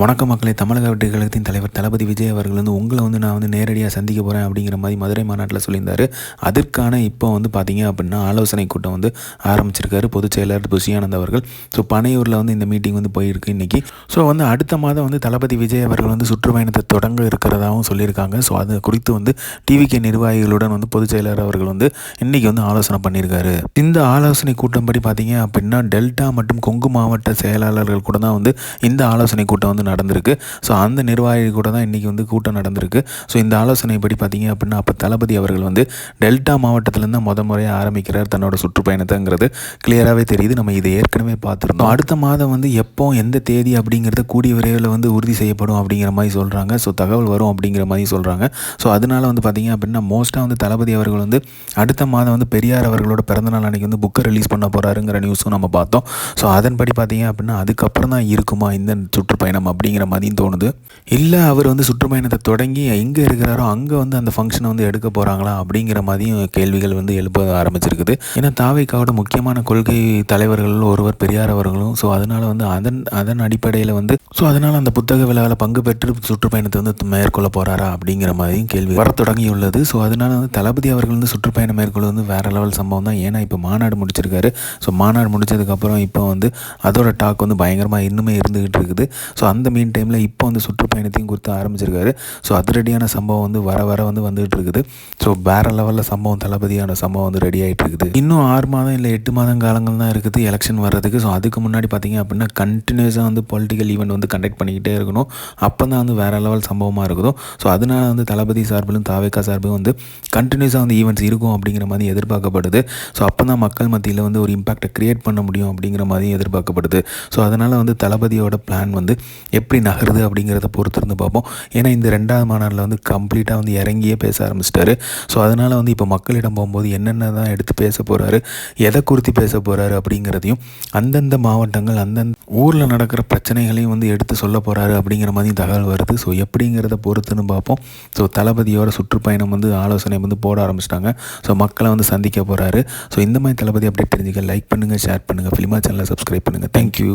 வணக்க மக்களை. தமிழக வெற்றி கழகத்தின் தலைவர் தளபதி விஜய் அவர்கள் வந்து உங்களை வந்து நான் வந்து நேரடியாக சந்திக்க போகிறேன் அப்படிங்கிற மாதிரி மதுரை மாநாட்டில் சொல்லியிருந்தார். அதற்கான இப்போ வந்து பார்த்தீங்க அப்படின்னா ஆலோசனை கூட்டம் வந்து ஆரம்பிச்சிருக்காரு பொதுச் செயலர் புஷியானந்த் அவர்கள். ஸோ பனையூரில் வந்து இந்த மீட்டிங் வந்து போயிருக்கு இன்றைக்கி ஸோ வந்து அடுத்த மாதம் வந்து தளபதி விஜய் அவர்கள் வந்து சுற்றுப்பயணத்தை தொடங்க இருக்கிறதாகவும் சொல்லியிருக்காங்க. ஸோ அது குறித்து வந்து டிவிகே நிர்வாகிகளுடன் வந்து பொதுச் செயலர் அவர்கள் வந்து இன்றைக்கி வந்து ஆலோசனை பண்ணியிருக்காரு. இந்த ஆலோசனை கூட்டம் படி பார்த்தீங்க அப்படின்னா டெல்டா மற்றும் கொங்கு மாவட்ட செயலாளர்கள் கூட தான் வந்து இந்த ஆலோசனை கூட்டம் வந்து நடந்திருக்கு. ஸோ அந்த நிர்வாகி கூட தான் இன்றைக்கி வந்து கூட்டம் நடந்திருக்கு. ஸோ இந்த ஆலோசனைப்படி பார்த்தீங்க அப்படின்னா அப்போ தளபதி அவர்கள் வந்து டெல்டா மாவட்டத்திலேருந்து முத முறையாக ஆரம்பிக்கிறார் தன்னோட சுற்றுப்பயணத்தைங்கிறது. கிளியராகவே தெரியுது. நம்ம இதை ஏற்கனவே பார்த்துருந்தோம். அடுத்த மாதம் வந்து எப்போ எந்த தேதி அப்படிங்கிறத கூடிய விரைவில் வந்து உறுதி செய்யப்படும் அப்படிங்கிற மாதிரி சொல்கிறாங்க ஸோ தகவல் வரும் அப்படிங்கிற மாதிரி சொல்கிறாங்க ஸோ அதனால் வந்து பார்த்திங்க அப்படின்னா மோஸ்ட்டாக வந்து தளபதி அவர்கள் வந்து அடுத்த மாதம் வந்து பெரியார் அவர்களோட பிறந்தநாள் அன்றைக்கி வந்து புக்கை ரிலீஸ் பண்ண போகிறாருங்கிற நியூஸும் நம்ம பார்த்தோம். ஸோ அதன்படி பார்த்தீங்க அப்படின்னா அதுக்கப்புறம் தான் இருக்குமா இந்த சுற்றுப்பயணம் அப்படிங்கிற மாதிரியும் தோணுது. இல்லை அவர் வந்து சுற்றுப்பயணத்தை தொடங்கி எங்கே இருக்கிறாரோ அங்கே வந்து அந்த ஃபங்க்ஷனை வந்து எடுக்க போகிறாங்களா அப்படிங்கிற மாதிரியும் கேள்விகள் வந்து எழுப்ப ஆரம்பிச்சிருக்குது. ஏன்னா தாவைக்காவோட முக்கியமான கொள்கை தலைவர்கள் ஒருவர் பெரியார் அவர்களும். ஸோ அதனால் வந்து அதன் அதன் அடிப்படையில் வந்து ஸோ அதனால் அந்த புத்தக விழாவில் பங்கு பெற்று சுற்றுப்பயணத்தை வந்து மேற்கொள்ள போகிறாரா அப்படிங்கிற மாதிரியும் கேள்வி வர தொடங்கியுள்ளது. ஸோ அதனால் வந்து தளபதி அவர்கள் வந்து சுற்றுப்பயணம் மேற்கொள்ள வந்து வேறு லெவல் சம்பவம் தான். ஏன்னா இப்போ மாநாடு முடிச்சிருக்காரு. ஸோ மாநாடு முடிச்சதுக்கப்புறம் இப்போ வந்து அதோட டாக் வந்து பயங்கரமாக இன்னுமே இருந்துகிட்டு இருக்குது. ஸோ அந்த மீன் டைமில் இப்போ வந்து சுற்றுப்பயணத்தையும் கொடுத்து ஆரம்பிச்சிருக்காரு. ஸோ அதிரடியான சம்பவம் வந்து வர வர வந்து வந்துகிட்டு இருக்குது ஸோ வேறு லெவலில் சம்பவம் தளபதியான சம்பவம் வந்து ரெடி ஆகிட்டு இருக்குது இன்னும் ஆறு மாதம் இல்லை எட்டு மாதம் காலங்கள் தான் இருக்குது எலெக்ஷன் வர்றதுக்கு. ஸோ அதுக்கு முன்னாடி பார்த்தீங்க அப்படின்னா கண்டினியூஸாக வந்து பொலிட்டிக்கல் ஈவெண்ட் வந்து கண்டக்ட் பண்ணிக்கிட்டே இருக்கணும். அப்போ தான் வந்து வேறு லெவல் சம்பவமாக இருக்குதோ. ஸோ அதனால் வந்து தளபதி சார்பிலும் தாவேக்கா சார்பிலும் வந்து கண்டினியூஸாக வந்து ஈவெண்ட்ஸ் இருக்கும் அப்படிங்கிற மாதிரி எதிர்பார்க்கப்படுது. ஸோ அப்போ தான் மக்கள் மத்தியில் வந்து ஒரு இம்பாக்டை க்ரியேட் பண்ண முடியும் அப்படிங்கிற மாதிரி எதிர்பார்க்கப்படுது. ஸோ அதனால் வந்து தளபதியோட பிளான் வந்து எப்படி நகருது அப்படிங்கிறத பொறுத்து இருந்து பார்ப்போம். ஏன்னா இந்த ரெண்டாவது மாநாட்டில் வந்து கம்ப்ளீட்டாக வந்து இறங்கியே பேச ஆரம்பிச்சிட்டாரு. ஸோ அதனால் வந்து இப்போ மக்களிடம் போகும்போது என்னென்ன தான் எடுத்து பேச போகிறாரு எதை குறித்து பேச போகிறாரு அப்படிங்கிறதையும் அந்தந்த மாவட்டங்கள் அந்தந்த ஊரில் நடக்கிற பிரச்சனைகளையும் வந்து எடுத்து சொல்ல போகிறாரு அப்படிங்கிற மாதிரி தகவல் வருது. ஸோ எப்படிங்கிறத பொறுத்துன்னு பார்ப்போம். ஸோ தளபதியோட சுற்றுப்பயணம் வந்து ஆலோசனை வந்து போட ஆரம்பிச்சிட்டாங்க. ஸோ மக்களை வந்து சந்திக்க போகிறாரு ஸோ இந்த மாதிரி தளபதி அப்படி தெரிஞ்சுக்க லைக் பண்ணுங்கள் ஷேர் பண்ணுங்கள் ஃபிலிமா சேனலை சப்ஸ்கிரைப் பண்ணுங்கள் தேங்க்யூ